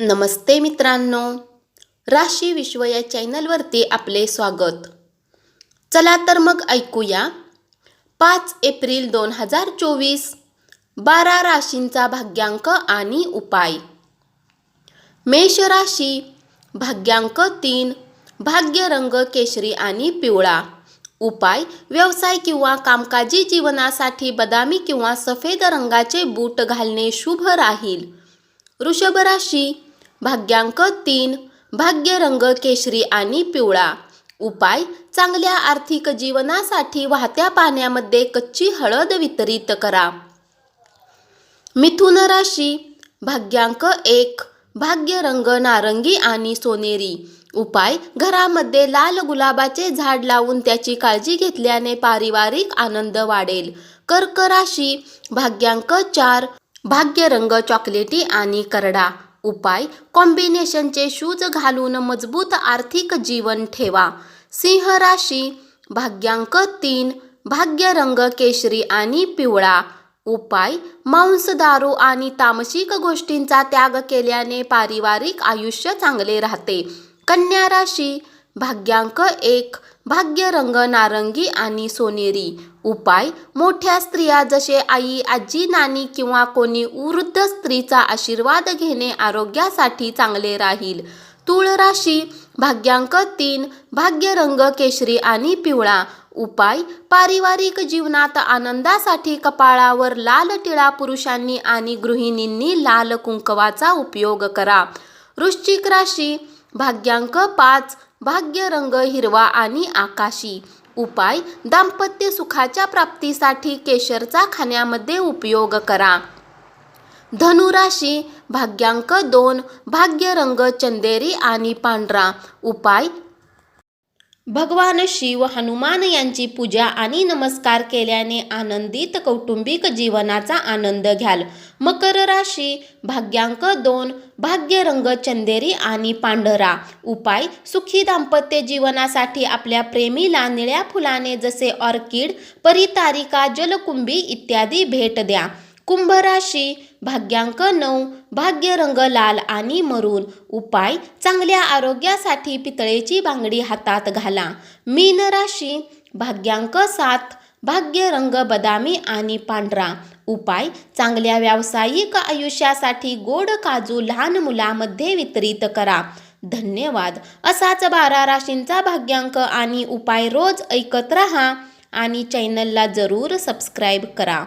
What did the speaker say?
नमस्ते मित्रांनो. राशी विश्व या चॅनलवरती आपले स्वागत. चला तर मग ऐकूया. पाच एप्रिल दोन हजार चोवीस बारा राशींचा भाग्यांक आणि उपाय. मेष राशी भाग्यांक तीन भाग्य रंग केशरी आणि पिवळा. उपाय व्यवसाय किंवा कामकाजी जीवनासाठी बदामी किंवा सफेद रंगाचे बूट घालणे शुभ राहील. वृषभ राशी भाग्यांक तीन भाग्य रंग केशरी आणि पिवळा. उपाय चांगल्या आर्थिक जीवनासाठी वाहत्या पाण्यामध्ये कच्ची हळद वितरित करा. मिथुन राशी भाग्यांक एक भाग्य रंग नारंगी आणि सोनेरी. उपाय घरामध्ये लाल गुलाबाचे झाड लावून त्याची काळजी घेतल्याने पारिवारिक आनंद वाढेल. कर्क राशी भाग्यांक चार भाग्य रंग चॉकलेटी आणि करडा. उपाय कॉम्बिनेशनचे शूज घालून मजबूत आर्थिक जीवन ठेवा. सिंह राशी भाग्यांक तीन भाग्य रंग केशरी आणि पिवळा. उपाय मांस दारू आणि तामसिक गोष्टींचा त्याग केल्याने पारिवारिक आयुष्य चांगले राहते. कन्या राशी भाग्यांक एक भाग्य रंग नारंगी आणि सोनेरी. उपाय मोठ्या स्त्रिया जसे आई आजी नानी किंवा कोणी वृद्ध स्त्रीचा आशीर्वाद घेणे आरोग्यासाठी चांगले राहील. तुळ राशी भाग्यांक तीन भाग्य रंग केशरी आणि पिवळा. उपाय पारिवारिक जीवनात आनंदासाठी कपाळावर लाल टिळा पुरुषांनी आणि गृहिणींनी लाल कुंकवाचा उपयोग करा. वृश्चिक राशी भाग्यांक पाच भाग्य रंग हिरवा आणि आकाशी. उपाय दाम्पत्य सुखाच्या प्राप्तीसाठी केशरचा खाण्यामध्ये उपयोग करा. धनुराशी भाग्यांक दोन भाग्य रंग चंदेरी आणि पांढरा. उपाय भगवान शिव हनुमान यांची पूजा आणि नमस्कार केल्याने आनंदित कौटुंबिक जीवनाचा आनंद घ्याल. मकर राशी भाग्यांक दोन भाग्य रंग चंदेरी आणि पांढरा. उपाय सुखी दाम्पत्य जीवनासाठी आपल्या प्रेमीला निळ्या फुलाने जसे ऑर्किड परितारिका जलकुंभी इत्यादी भेट द्या. कुंभ राशी भाग्यांक नऊ भाग्य रंग लाल आणि मरून. उपाय चांगल्या आरोग्यासाठी पितळेची बांगडी हातात घाला. मीन राशी भाग्यांक सात भाग्य रंग बदामी आणि पांढरा. उपाय चांगल्या व्यावसायिक आयुष्यासाठी गोड काजू लहान मुलामध्ये वितरित करा. धन्यवाद. असाच बारा राशींचा भाग्यांक आणि उपाय रोज ऐकत रहा आणि चॅनलला जरूर सबस्क्राईब करा.